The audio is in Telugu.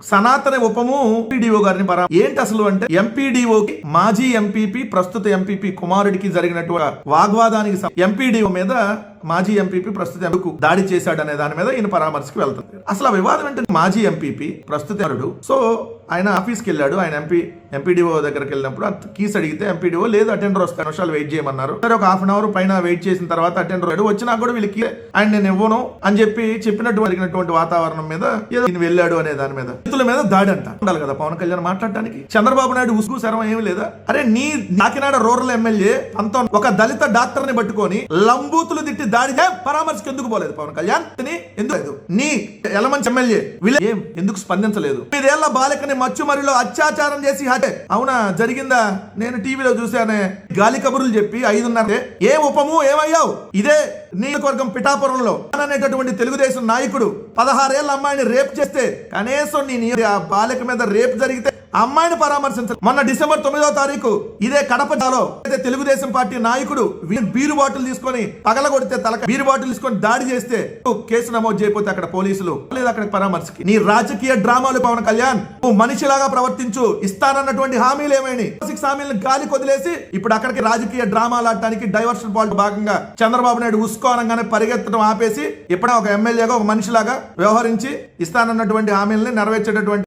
సనాతన ఉపము ఎంపీడీఓ గారిని పరా ఏంటి అసలు అంటే ఎంపీడీఓకి మాజీ ఎంపీపీ ప్రస్తుత ఎంపీపీ కుమారుడికి జరిగినటువంటి వాగ్వాదానికి ఎంపీడీఓ మీద మాజీ ఎంపీపీ ప్రస్తుత ఎందుకు దాడి చేశాడు అనే దాని మీద ఈయన పరామర్శకు వెళ్తుంది అసలు ఆ వివాదం ఏంటంటే మాజీ ఎంపీపీ ప్రస్తుత సో ఆయన ఆఫీస్కి వెళ్ళాడు ఆయన ఎంపీ ఎంపీడీఓ దగ్గరికి వెళ్ళినప్పుడు కీస్ అడిగితే ఎంపీడీఓ లేదు అటెండర్ వస్తాను నిమిషాలు వెయిట్ చేయమన్నారు. సరే ఒక హాఫ్ అన్ అవర్ పైన వెయిట్ చేసిన తర్వాత అటెండర్ వచ్చాడు. వచ్చినా కూడా వీళ్ళకి ఆయన నేను ఇవ్వను అని చెప్పి చెప్పినట్టు జరిగినటువంటి వాతావరణం మీద ఏదో నేను వెళ్ళాడు అనే దాని మీద. రైతుల మీద దాడి అంట. ఉండాలి కదా పవన్ కళ్యాణ్ మాట్లాడటానికి. చంద్రబాబు నాయుడు ఉసుగు శరం ఏమి లేదా? అరే నీ నాకినాడ రూరల్ ఎమ్మెల్యే అంత ఒక దళిత డాక్టర్ని పట్టుకొని లంబూతులు తిట్టి దాడి పరామర్శకు ఎందుకు పోలేదు పవన్ కళ్యాణ్? ఎందుకు? లేదు నీ ఎలమంచి ఎమ్మెల్యే. ఎందుకు స్పందించలేదు? ఐదేళ్ళ బాలికని మచ్చుమరిలో అత్యాచారం చేసి హత్య. అవునా? జరిగిందా? నేను టీవీలో చూశానే. గాలి కబుర్లు చెప్పి ఐదున్నరే ఏ ఉపము? ఏమయ్యావు? ఇదే నియోజకవర్గం పిఠాపురంలో. అనేటటువంటి తెలుగుదేశం నాయకుడు పదహారేళ్ళ అమ్మాయిని రేప్ చేస్తే కనీసం నీ ఆ బాలిక మీద రేప్ జరిగితే అమ్మాయిని పరామర్శించారు మొన్న డిసెంబర్ తొమ్మిదో తారీఖు ఇదే కడప జిల్లాలో అయితే తెలుగుదేశం పార్టీ నాయకుడు బీరు బాటిల్ తీసుకొని పగలగొడితే తలక బీరు బాటిల్ తీసుకొని దాడి చేస్తే కేసు నమోదు చేయకపోతే అక్కడ పోలీసులు లేదు అక్కడ పరామర్శకి. నీ రాజకీయ డ్రామాలు పవన్ కళ్యాణ్ నువ్వు మనిషిలాగా ప్రవర్తించు ఇస్తానన్నటువంటి హామీలు ఏమైనా హామీలను గాలి కొదిలేసి ఇప్పుడు అక్కడికి రాజకీయ డ్రామాలు ఆడటానికి డైవర్షన్ పాల్ట్ భాగంగా చంద్రబాబు నాయుడు ఉసుకోనంగానే పరిగెత్తడం ఆపేసి ఇప్పుడే ఒక ఎమ్మెల్యేగా ఒక మనిషిలాగా వ్యవహరించి ఇస్తానన్నటువంటి హామీలని నెరవేర్చేటటువంటి